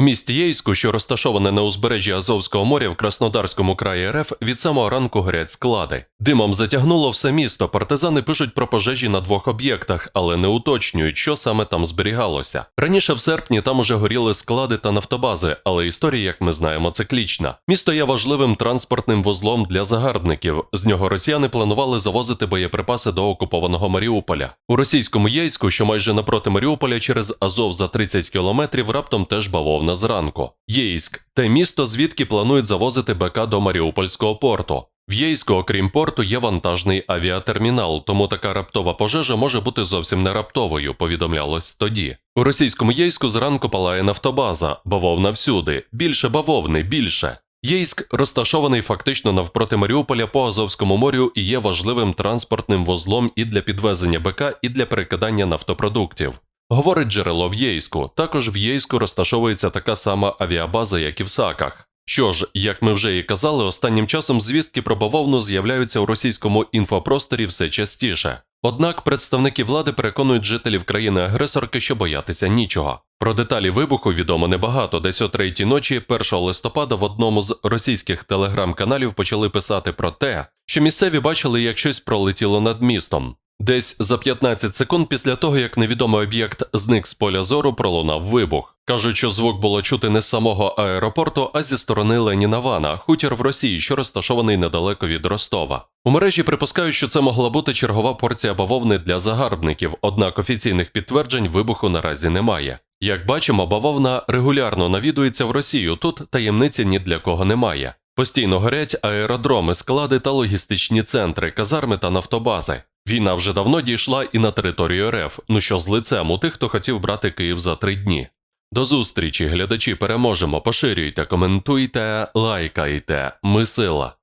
У місті Єйську, що розташоване на узбережжі Азовського моря в Краснодарському краї РФ, від самого ранку горять склади. Димом затягнуло все місто. Партизани пишуть про пожежі на двох об'єктах, але не уточнюють, що саме там зберігалося. Раніше в серпні там уже горіли склади та нафтобази, але історія, як ми знаємо, циклічна. Місто є важливим транспортним вузлом для загарбників. З нього росіяни планували завозити боєприпаси до окупованого Маріуполя. У російському Єйську, що майже напроти Маріуполя, через Азов за 30 кілометрів, раптом теж бавовна зранку. Єйськ те місто, звідки планують завозити БК до Маріупольського порту. В Єйську, окрім порту, є вантажний авіатермінал, тому така раптова пожежа може бути зовсім не раптовою, повідомлялось тоді. У російському Єйську зранку палає нафтобаза, бавовна всюди, більше бавовни, більше. Єйськ розташований фактично навпроти Маріуполя по Азовському морю і є важливим транспортним вузлом і для підвезення БК, і для перекидання нафтопродуктів. Говорить джерело в Єйську. Також в Єйську розташовується така сама авіабаза, як і в Саках. Що ж, як ми вже і казали, останнім часом звістки про бавовну з'являються у російському інфопросторі все частіше. Однак представники влади переконують жителів країни-агресорки, що боятися нічого. Про деталі вибуху відомо небагато. Десь о третій ночі, 1 листопада, в одному з російських телеграм-каналів почали писати про те, що місцеві бачили, як щось пролетіло над містом. Десь за 15 секунд після того, як невідомий об'єкт зник з поля зору, пролунав вибух. Кажуть, що звук було чути не з самого аеропорту, а зі сторони Леніна Вана, хутір в Росії, що розташований недалеко від Ростова. У мережі припускають, що це могла бути чергова порція бавовни для загарбників, однак офіційних підтверджень вибуху наразі немає. Як бачимо, бавовна регулярно навідується в Росію. Тут таємниці ні для кого немає. Постійно горять аеродроми, склади та логістичні центри, казарми та нафтобази. Війна вже давно дійшла і на територію РФ. Ну що з лицем у тих, хто хотів брати Київ за три дні. До зустрічі, глядачі, переможемо. Поширюйте, коментуйте, лайкайте. Ми сила.